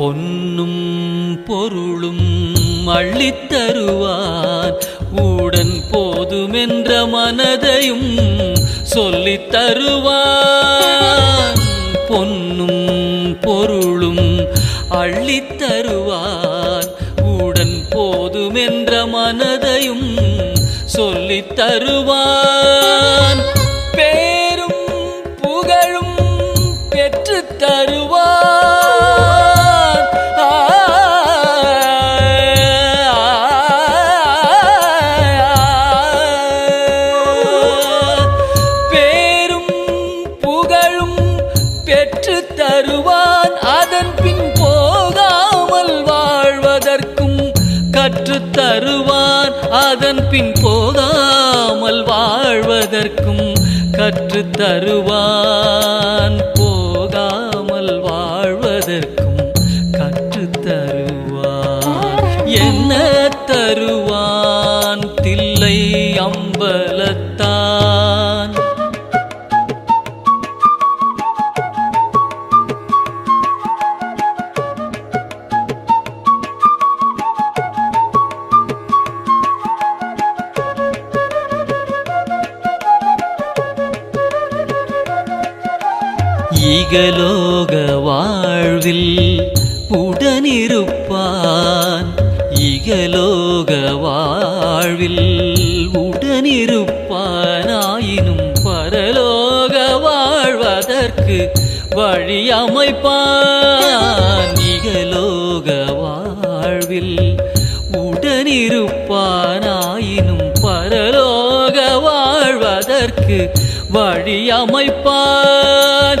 பொன்னும் பொருளும் அள்ளித்தருவான் உடன் போதுமென்ற மனதையும் சொல்லித் தருவான் பொன்னும் பொருளும் அள்ளித்தருவான் உடன் போதுமென்ற மனதையும் சொல்லித் தருவான் தருவான் அதன் பின் போகாமல் வாழ்வதற்கும் கற்றுத் தருவான். அதன் பின் போகாமல் வாழ்வதற்கும் கற்றுத் தருவான். ஈகலோக வாழ்வில் உடனிருப்பான். இகலோக வாழ்வில் உடனிருப்பானாயினும் பரலோக வாழ்வதற்கு வழி அமைப்பான் இகலோக வாழ்வில் உடனிருப்பானாயினும் பரலோக வாழ்வதற்கு வழி அமைப்பான்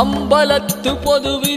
அம்பலத்து பொதுவில்